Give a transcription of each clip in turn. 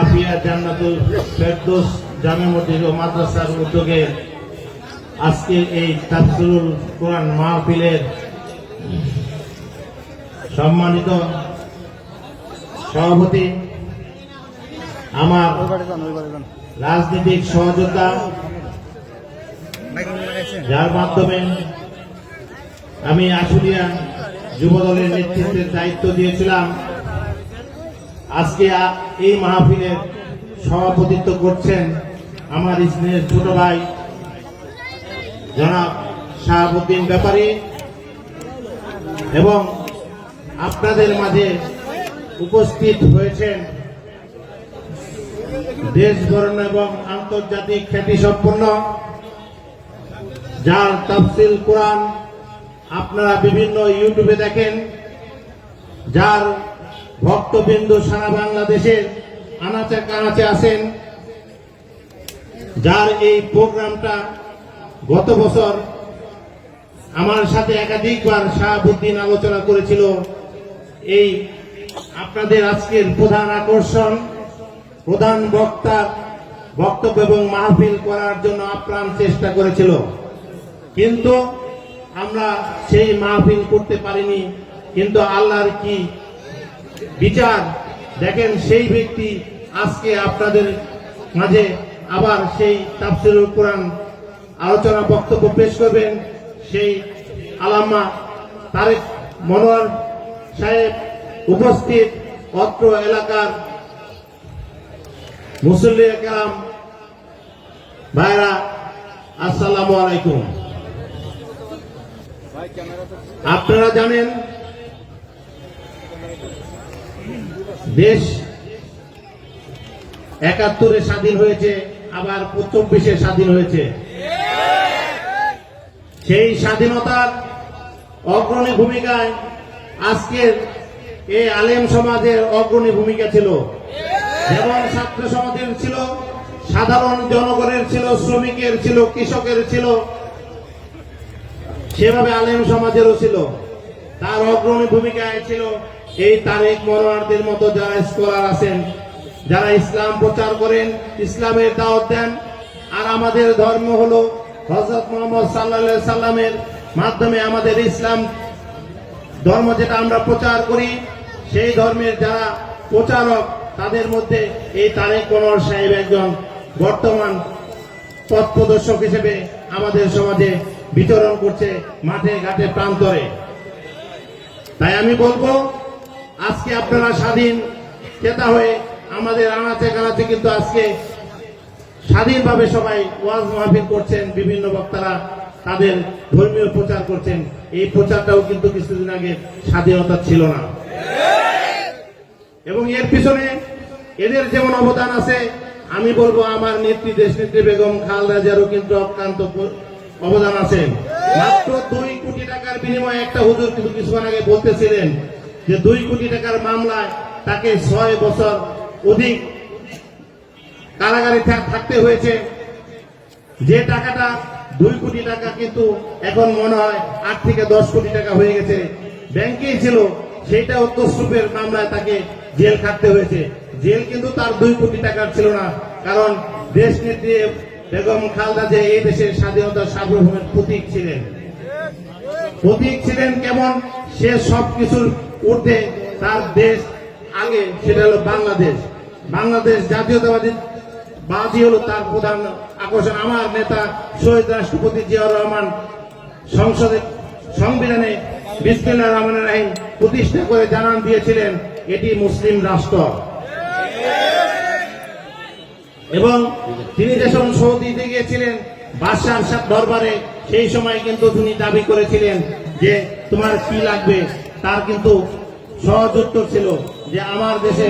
আফিয়া জান্নাতুল ফেরদৌস জামে মসজিদ ও মাদ্রাসার উদ্যোগে এই কোরআন মাহফিলের সম্মানিত সভাপতি, আমার রাজনৈতিক সহযোগিতা যার মাধ্যমে আমি আশুলিয়া যুবদলের নেতৃত্বের দায়িত্ব দিয়েছিলাম। আজকে এই মাহফিলের সভাপতিত্ব করছেন আমার স্নেহের ছোট ভাই, জনাব শাহাবুদ্দিন ব্যাপারী। এবং আপনাদের মাঝে উপস্থিত হয়েছেন দেশ বরণ এবং আন্তর্জাতিক খ্যাতি সম্পন্ন, যার তাফসিল কোরআন আপনারা বিভিন্ন ইউটিউবে দেখেন, যার ভক্তবিন্দু সারা বাংলাদেশের আনাচে কানাচে আছেন। যার এই প্রোগ্রামটা গত বছর আমার সাথে একাধিকবার শাহাবুদ্দিন আলোচনা করেছিল। এই আপনাদের আজকের প্রধান আকর্ষণ, প্রধান বক্তা, বক্তব্য এবং মাহফিল করার জন্য আপ্রাণ চেষ্টা করেছিল। কিন্তু আমরা সেই মাহফিল করতে পারিনি। কিন্তু আল্লাহর কি বিচার। দেখেন সেই ব্যক্তি আজকে আপনাদের মাঝে আবার সেই তাফসিরুল কোরআন আলোচনা বক্তব্য পেশ করবেন। সেই আলাম্মা তারেক মনোয়ার সাহেব উপস্থিত অত্র এলাকার মুসল্লি কালাম ভাইরা, আসসালামু আলাইকুম। আপনারা জানেন দেশ একাত্তরে স্বাধীন হয়েছে, আবার চব্বিশে স্বাধীন হয়েছে। সেই স্বাধীনতার অগ্রণী ভূমিকায় আজকের এই আলেম সমাজের অগ্রণী ভূমিকা ছিল। যেমন ছাত্র সমাজের ছিল, সাধারণ জনগণের ছিল, শ্রমিকের ছিল, কৃষকের ছিল, সেভাবে আলেম সমাজেরও ছিল। তার অগ্রণী ভূমিকায় ছিল এই তারেক মনোয়ারদের মতো যারা স্কলার আছেন, যারা ইসলাম প্রচার করেন, ইসলামের দাওয়াত দেন, আর আমাদের ধর্ম হল হজরত মোহাম্মদ সাল্লা সাল্লামের মাধ্যমে আমাদের ইসলাম ধর্ম যেটা আমরা প্রচার করি, সেই ধর্মের যারা প্রচারক, তাদের মধ্যে এই তারেক মনোয়ার সাহেব একজন বর্তমান পথ প্রদর্শক হিসেবে আমাদের সমাজে বিচরণ করছে মাঠে ঘাটে প্রান্তরে। তাই আমি বলব আজকে আপনারা স্বাধীন চেতা হয়ে আমাদের আনাচে কানাচে কিন্তু আজকে স্বাধীনভাবে সবাই ওয়াজ মাহফিল করছেন, বিভিন্ন বক্তারা তাদের ধর্মীয় প্রচার করছেন। এই প্রচারটাও কিন্তু কিছুদিন আগে স্বাধীনতা ছিল না। এবং এর পিছনে এদের যেমন অবদান আছে, আমি বলব আমার নেত্রী দেশ নেত্রী বেগম খালদা জিয়ারও কিন্তু অক্রান্ত অবদান আছে। মাত্র দুই কোটি টাকার বিনিময়ে একটা হুজুর কিন্তু কিছুক্ষণ আগে বলতেছিলেন যে দুই কোটি টাকার মামলায় তাকে ছয় বছর অধিক কারাগারে থাকতে হয়েছে। যে টাকাটা দুই কোটি টাকা কিন্তু এখন মনে হয় আট থেকে দশ কোটি টাকা হয়ে গেছে। ব্যাংকেই ছিল, সেইটা অত্যস্রূপের মামলায় তাকে জেল খাটতে হয়েছে। জেল কিন্তু তার দুই কোটি টাকার ছিল না, কারণ দেশ নেত্রী বেগম খালদা যে এই দেশের স্বাধীনতার সার্বভৌমের প্রতীক ছিলেন। প্রতীক ছিলেন কেমন? সে সব কিছুর ঊর্ধ্বে তার দেশ আগে, সেটা হলো বাংলাদেশ। বাংলাদেশ জাতীয়তাবাদী বাদী হলো তার প্রধান আকর্ষণ। আমার নেতা শহীদ রাষ্ট্রপতি জিয়াউর রহমান সংসদে, সংবিধানে বিসমিল্লাহ রহমানের রাহিম প্রতিষ্ঠা করে জানান দিয়েছিলেন, এটি মুসলিম রাষ্ট্র। এবং তিনি যখন সৌদিতে গিয়েছিলেন বাদশাহ দরবারে সেই সময় কিন্তু তিনি দাবি করেছিলেন যে তোমার কি লাগবে? তার কিন্তু সহজ উত্তর ছিল যে আমার দেশে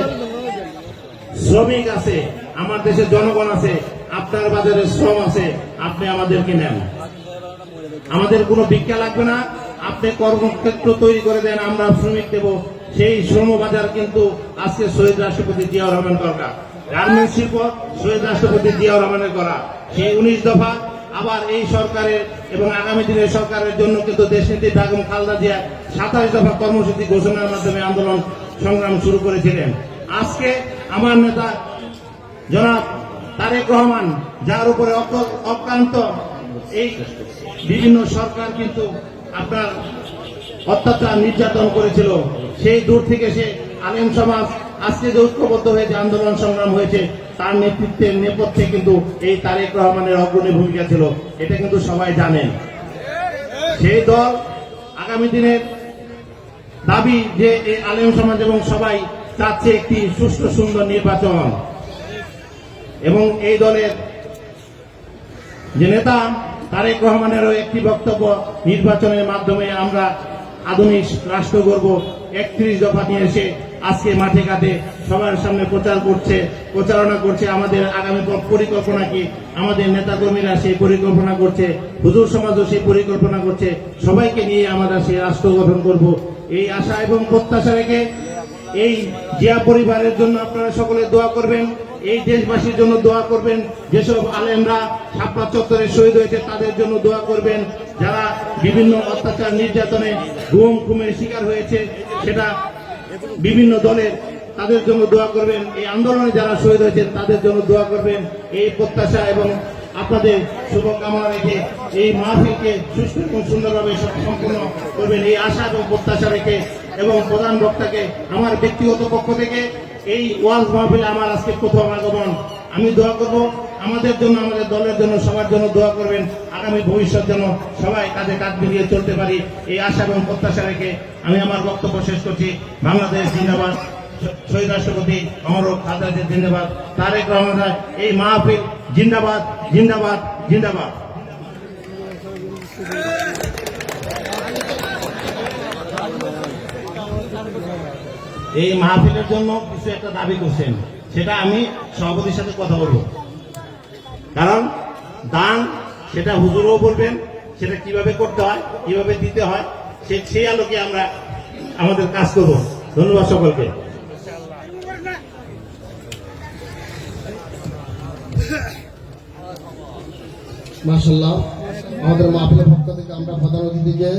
শ্রমিক আছে, আমার দেশে জনগণ আছে, আপনার বাজারে শ্রম আছে, আপনি আমাদেরকে নেন। আমাদের কোনো ভিক্ষা লাগবে না, আপনি কর্মক্ষেত্র তৈরি করে দেন, আমরা শ্রমিক দেব। সেই শ্রম বাজার কিন্তু আজকে শহীদ রাষ্ট্রপতি জিয়াউর রহমান সরকার গার্মেন্টস শিল্প শহীদ রাষ্ট্রপতি জিয়াউর রহমানের করা। সেই উনিশ দফা আবার এই সরকারের এবং আগামী দিনের সরকারের জন্য কিন্তু দেশনীতি বেগম খালদা জিয়া সাতাশ দফা কর্মসূচি ঘোষণার মাধ্যমে আন্দোলন সংগ্রাম শুরু করেছিলেন। আজকে আমার নেতা জনাব তারেক রহমান, যার উপরে অক- অক্লান্ত এই বিভিন্ন সরকার কিন্তু আপনার অত্যাচার নির্যাতন করেছিল, সেই দূর থেকে সে আলেম সমাজ আজকে যে ঐক্যবদ্ধ হয়েছে আন্দোলন সংগ্রাম হয়েছে তার নেতৃত্বের নেপথ্যে কিন্তু এই তারেক রহমানের অগ্রণী ভূমিকা ছিল। এটা কিন্তু সবাই জানেন। সেই দল আগামী দিনের দাবি যে এই আলেম সমাজ এবং সবাই চাচ্ছে একটি সুষ্ঠু, সুন্দর নির্বাচন। এবং এই দলের যে নেতা তারেক রহমানেরও একটি বক্তব্য, নির্বাচনের মাধ্যমে আমরা আধুনিক রাষ্ট্র গর্ব একত্রিশ দফা নিয়ে এসে আজকে মাঠে ঘাটে সবার সামনে প্রচার করছে, প্রচারণা করছে আমাদের আগামী পরিকল্পনা কি? আমাদের নেতাকর্মীরা সেই পরিকল্পনা করছে, হুজুর সমাজও সেই পরিকল্পনা করছে, সবাইকে নিয়ে আমরা সেই রাষ্ট্র গঠন করব। এই আশা এবং প্রত্যাশা রেখে এই জিয়া পরিবারের জন্য আপনারা সকলে দোয়া করবেন, এই দেশবাসীর জন্য দোয়া করবেন, যেসব আলেমরা ছাপড়া চত্বরে শহীদ হয়েছে তাদের জন্য দোয়া করবেন, যারা বিভিন্ন অত্যাচার নির্যাতনে গুম খুমের শিকার হয়েছে, সেটা বিভিন্ন দলের তাদের জন্য দোয়া করবেন। এই আন্দোলনে যারা শহীদ হয়েছেন তাদের জন্য দোয়া করবেন। এই প্রত্যাশা এবং আপনাদের শুভকামনা রেখে এই মাহফিলকে সুস্থ এবং সুন্দরভাবে সম্পূর্ণ করবেন। এই আশা এবং প্রত্যাশা রেখে এবং প্রধান বক্তাকে, আমার ব্যক্তিগত পক্ষ থেকে, এই ওয়াজ মাহফিলে আমার আজকে প্রথম আগমন। আমি দোয়া করব আমাদের জন্য, আমাদের দলের জন্য, সবার জন্য দোয়া করবেন। আগামী ভবিষ্যৎ যেন সবাই কাঁধে কাঁধ মিলিয়ে চলতে পারি, এই আশা এবং প্রত্যাশা রেখে আমি আমার বক্তব্য শেষ করছি। বাংলাদেশ জিন্দাবাদ। শহীদ রাষ্ট্রপতি অমর খাজা জিন্দাবাদ। তারেক রহমান এই মাহফিল জিন্দাবাদ জিন্দাবাদ জিন্দাবাদ। এই মাহফিলের জন্য কিছু একটা দাবি করছেন। সেটা আমি সভাপতির সাথে কথা বলব। কারণ দান, সেটা হুজুরও বলবেন, সেটা কীভাবে করতে হয়, কীভাবে দিতে হয়, সে সেই আলোকে আমরা আমাদের কাজ করব। ধন্যবাদ সকলকে। মার্শাল্লাহ আমাদের মাহফিলের পক্ষ থেকে আমরা প্রধান অতিথিকে